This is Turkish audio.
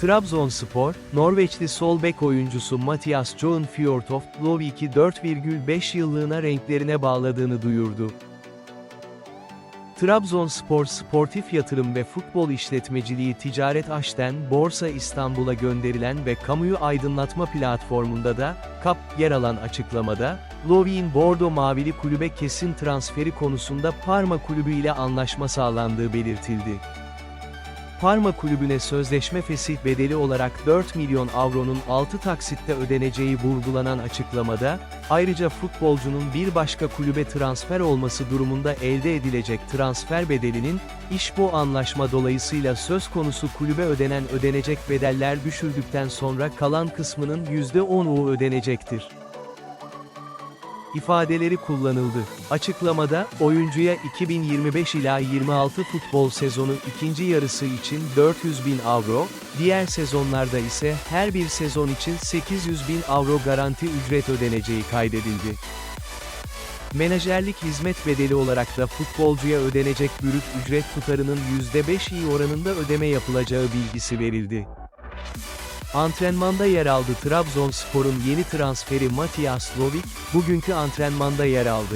Trabzonspor, Norveçli sol bek oyuncusu Mathias Johan Fjortoft, Lovik'i 4,5 yıllığına renklerine bağladığını duyurdu. Trabzonspor Sportif Yatırım ve Futbol İşletmeciliği Ticaret Aş'ten Borsa İstanbul'a gönderilen ve kamuyu aydınlatma platformunda da, KAP, yer alan açıklamada, Lovik'in Bordo Mavili kulübe kesin transferi konusunda Parma kulübü ile anlaşma sağlandığı belirtildi. Parma kulübüne sözleşme fesih bedeli olarak 4 milyon avronun 6 taksitte ödeneceği vurgulanan açıklamada, ayrıca futbolcunun bir başka kulübe transfer olması durumunda elde edilecek transfer bedelinin, iş bu anlaşma dolayısıyla söz konusu kulübe ödenen ödenecek bedeller düşüldükten sonra kalan kısmının %10'u ödenecektir ifadeleri kullanıldı. Açıklamada, oyuncuya 2025 ila 26 futbol sezonu ikinci yarısı için 400 bin avro, diğer sezonlarda ise her bir sezon için 800 bin avro garanti ücret ödeneceği kaydedildi. Menajerlik hizmet bedeli olarak da futbolcuya ödenecek bürüt ücret tutarının %5 iyi oranında ödeme yapılacağı bilgisi verildi. Antrenmanda yer aldı Trabzonspor'un yeni transferi Matias Lovik, bugünkü antrenmanda yer aldı.